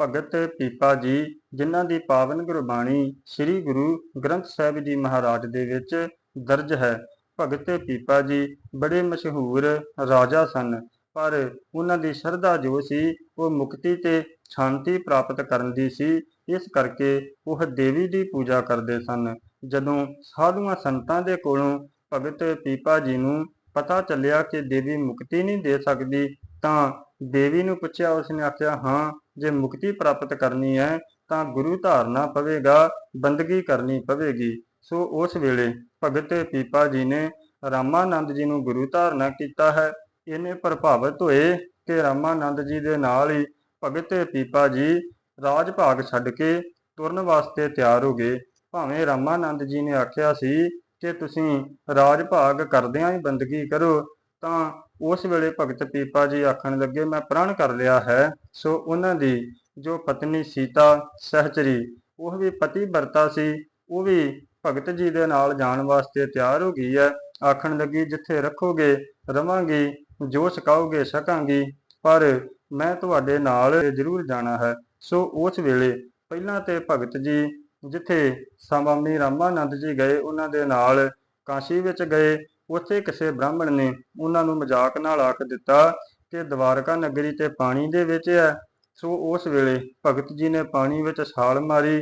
ਭਗਤ ਪੀਪਾ ਜੀ, ਜਿਨ੍ਹਾਂ ਦੀ ਪਾਵਨ ਗੁਰਬਾਣੀ ਸ੍ਰੀ ਗੁਰੂ ਗ੍ਰੰਥ ਸਾਹਿਬ ਜੀ ਮਹਾਰਾਜ ਦੇ ਵਿੱਚ ਦਰਜ ਹੈ। ਭਗਤ ਪੀਪਾ ਜੀ ਬੜੇ ਮਸ਼ਹੂਰ ਰਾਜਾ ਸਨ, ਪਰ ਉਹਨਾਂ ਦੀ ਸ਼ਰਧਾ ਜੋ ਸੀ, ਉਹ ਮੁਕਤੀ ਤੇ ਸ਼ਾਂਤੀ ਪ੍ਰਾਪਤ ਕਰਨ ਦੀ ਸੀ। ਇਸ ਕਰਕੇ ਉਹ ਦੇਵੀ ਦੀ ਪੂਜਾ ਕਰਦੇ ਸਨ। ਜਦੋਂ ਸਾਧੂਆਂ ਸੰਤਾਂ ਦੇ ਕੋਲੋਂ ਭਗਤ ਪੀਪਾ ਜੀ ਨੂੰ ਪਤਾ ਚੱਲਿਆ ਕਿ ਦੇਵੀ ਮੁਕਤੀ ਨਹੀਂ ਦੇ ਸਕਦੀ, ਤਾਂ ਦੇਵੀ ਨੂੰ ਪੁੱਛਿਆ, ਉਸਨੇ ਆਖਿਆ, ਹਾਂ ਜੇ ਮੁਕਤੀ ਪ੍ਰਾਪਤ ਕਰਨੀ ਹੈ, ਤਾਂ ਗੁਰੂ ਧਾਰਨਾ ਪਵੇਗਾ, ਬੰਦਗੀ ਕਰਨੀ ਪਵੇਗੀ। ਸੋ ਉਸ ਵੇਲੇ ਭਗਤ ਪੀਪਾ ਜੀ ਨੇ ਰਾਮਾਨੰਦ ਜੀ ਨੂੰ ਗੁਰੂ ਧਾਰਨਾ ਕੀਤਾ ਹੈ। ਇਹਨੇ ਪ੍ਰਭਾਵਿਤ ਹੋਏ ਕਿ ਰਾਮਾਨੰਦ ਜੀ ਦੇ ਨਾਲ ਹੀ ਭਗਤ ਪੀਪਾ ਜੀ ਰਾਜ ਭਾਗ ਛੱਡ ਕੇ ਤੁਰਨ ਵਾਸਤੇ ਤਿਆਰ ਹੋ ਗਏ। ਭਾਵੇਂ ਰਾਮਾਨੰਦ ਜੀ ਨੇ ਆਖਿਆ ਸੀ ਕਿ ਤੁਸੀਂ ਰਾਜ ਭਾਗ ਕਰਦਿਆਂ ਹੀ ਬੰਦਗੀ ਕਰੋ, ਤਾਂ ਉਸ ਵੇਲੇ ਭਗਤ ਪੀਪਾ ਜੀ ਆਖਣ ਲੱਗੇ, ਮੈਂ ਪ੍ਰਣ ਕਰ ਲਿਆ ਹੈ। ਸੋ ਉਹਨਾਂ ਦੀ ਜੋ ਪਤਨੀ ਸੀਤਾ ਸਹਚਰੀ, ਉਹ ਵੀ ਪਤੀ ਵਰਤਾ ਸੀ। ਉਹ ਵੀ ਭਗਤ ਜੀ ਦੇ ਨਾਲ ਜਾਣ ਵਾਸਤੇ ਤਿਆਰ ਹੋ ਗਈ ਹੈ। ਆਖਣ ਲੱਗੀ, ਜਿੱਥੇ ਰੱਖੋਗੇ, ਰਵਾਂਗੀ, ਜੋ ਸਿਖਾਓਗੇ ਸਕਾਂਗੀ। ਪਰ ਮੈਂ ਤੁਹਾਡੇ ਨਾਲ ਜ਼ਰੂਰ ਜਾਣਾ ਹੈ। ਸੋ ਉਸ ਵੇਲੇ ਪਹਿਲਾਂ ਤੇ ਭਗਤ ਜੀ ਜਿੱਥੇ ਸਵਾਮੀ ਰਾਮਾਨੰਦ ਜੀ ਗਏ, ਉਹਨਾਂ ਦੇ ਨਾਲ ਕਾਸ਼ੀ ਵਿੱਚ ਗਏ। ਉੱਥੇ ਕਿਸੇ ਬ੍ਰਾਹਮਣ ਨੇ ਉਹਨਾਂ ਨੂੰ ਮਜ਼ਾਕ ਨਾਲ ਆਖ ਦਿੱਤਾ ਕਿ ਦਵਾਰਕਾ ਨਗਰੀ ਤੇ ਪਾਣੀ ਦੇ ਵਿੱਚ ਹੈ। ਸੋ ਉਸ ਵੇਲੇ ਭਗਤ ਜੀ ਨੇ ਪਾਣੀ ਵਿੱਚ ਛਾਲ ਮਾਰੀ।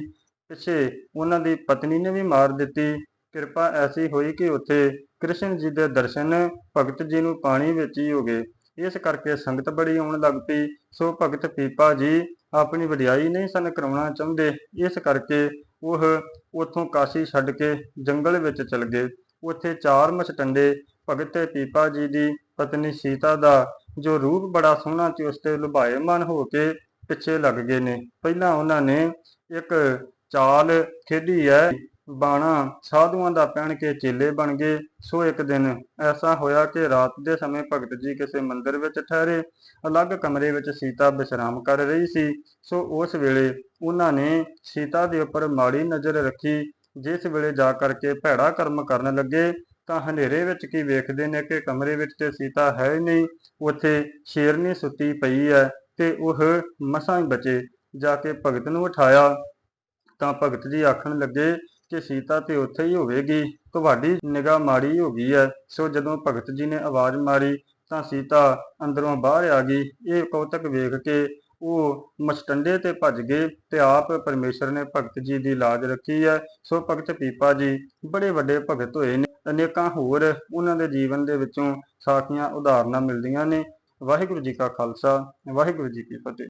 ਪਿੱਛੇ ਉਹਨਾਂ ਦੀ ਪਤਨੀ ਨੇ ਵੀ ਮਾਰ ਦਿੱਤੀ। ਕਿਰਪਾ ਐਸੀ ਹੋਈ ਕਿ ਉੱਥੇ ਕ੍ਰਿਸ਼ਨ ਜੀ ਦੇ ਦਰਸ਼ਨ ਭਗਤ ਜੀ ਨੂੰ ਪਾਣੀ ਵਿੱਚ ਹੀ ਹੋ ਗਏ। ਇਸ ਕਰਕੇ ਸੰਗਤ ਬੜੀ ਆਉਣ ਲੱਗ ਪਈ। ਸੋ ਭਗਤ ਪੀਪਾ ਜੀ ਆਪਣੀ ਵਡਿਆਈ ਨਹੀਂ ਸਨ ਕਰਾਉਣਾ ਚਾਹੁੰਦੇ। ਇਸ ਕਰਕੇ ਉਹ ਉਥੋਂ ਕਾਸ਼ੀ ਛੱਡ ਕੇ ਜੰਗਲ ਵਿੱਚ ਚਲ ਗਏ। ਉੱਥੇ ਚਾਰ ਮਛਟੰਡੇ ਭਗਤ ਪੀਪਾ ਜੀ ਦੀ ਪਤਨੀ ਸੀਤਾ ਦਾ, ਜੋ ਰੂਪ ਬੜਾ ਸੋਹਣਾ ਤੇ ਉਸ ਤੇ ਲੁਭਾਇਮਾਨ ਹੋ ਕੇ ਪਿੱਛੇ ਲੱਗ ਗਏ ਨੇ। ਪਹਿਲਾਂ ਉਹਨਾਂ ਨੇ ਇੱਕ ਚਾਲ ਖੇਡੀ ਹੈ, ਬਾਣਾ ਸਾਧੂਆਂ ਦਾ ਪਹਿਨ ਕੇ ਚੇਲੇ ਬਣ ਗਏ। ਸੋ ਇੱਕ ਦਿਨ ਐਸਾ ਹੋਇਆ ਕਿ ਰਾਤ ਦੇ ਸਮੇਂ ਭਗਤ ਜੀ ਕਿਸੇ ਮੰਦਿਰ ਵਿੱਚ ਠਹਿਰੇ, ਅਲੱਗ ਕਮਰੇ ਵਿੱਚ ਸੀਤਾ ਵਿਸ਼ਰਾਮ ਕਰ ਰਹੀ ਸੀ। ਸੋ ਉਸ ਵੇਲੇ ਉਹਨਾਂ ਨੇ ਸੀਤਾ ਦੇ ਉੱਪਰ ਮਾੜੀ ਨਜ਼ਰ ਰੱਖੀ ਜਿਸ ਵੇਲੇ ਜਾ ਕਰਕੇ ਭੈੜਾ ਕਰਮ ਕਰਨ ਲੱਗੇ, ਤਾਂ ਹਨੇਰੇ ਵਿੱਚ ਕੀ ਵੇਖਦੇ ਨੇ ਕਿ ਕਮਰੇ ਵਿੱਚ ਤੇ ਸੀਤਾ ਹੈ ਹੀ ਨਹੀਂ, ਉੱਥੇ ਸ਼ੇਰਨੀ ਸੁੱਤੀ ਪਈ ਹੈ ਤੇ ਉਹ ਮਸਾਂ ਹੀ ਬਚੇ। ਜਾ ਕੇ ਭਗਤ ਨੂੰ ਉਠਾਇਆ, ਤਾਂ ਭਗਤ ਜੀ ਆਖਣ ਲੱਗੇ ਕਿ ਸੀਤਾ ਤੇ ਉੱਥੇ ਹੀ ਹੋਵੇਗੀ, ਤੁਹਾਡੀ ਨਿਗਾਹ ਮਾੜੀ ਹੋ ਗਈ ਹੈ। ਸੋ ਜਦੋਂ ਭਗਤ ਜੀ ਨੇ ਆਵਾਜ਼ ਮਾਰੀ, ਤਾਂ ਸੀਤਾ ਅੰਦਰੋਂ ਬਾਹਰ ਆ ਗਈ। ਇਹ ਕੌਤਕ ਵੇਖ ਕੇ ਉਹ ਮਸਟੰਡੇ ਤੇ ਭੱਜ ਗਏ ਤੇ ਆਪ ਪਰਮੇਸ਼ਰ ਨੇ ਭਗਤ ਜੀ ਦੀ ਲਾਜ ਰੱਖੀ ਹੈ। ਸੋ ਭਗਤ ਪੀਪਾ ਜੀ ਬੜੇ ਵੱਡੇ ਭਗਤ ਹੋਏ ਨੇ। ਅਨੇਕਾਂ ਹੋਰ ਉਹਨਾਂ ਦੇ ਜੀਵਨ ਦੇ ਵਿੱਚੋਂ ਸਾਖੀਆਂ ਉਦਾਹਰਨਾਂ ਮਿਲਦੀਆਂ ਨੇ। ਵਾਹਿਗੁਰੂ ਜੀ ਕਾ ਖਾਲਸਾ, ਵਾਹਿਗੁਰੂ ਜੀ ਕੀ ਫਤਿਹ।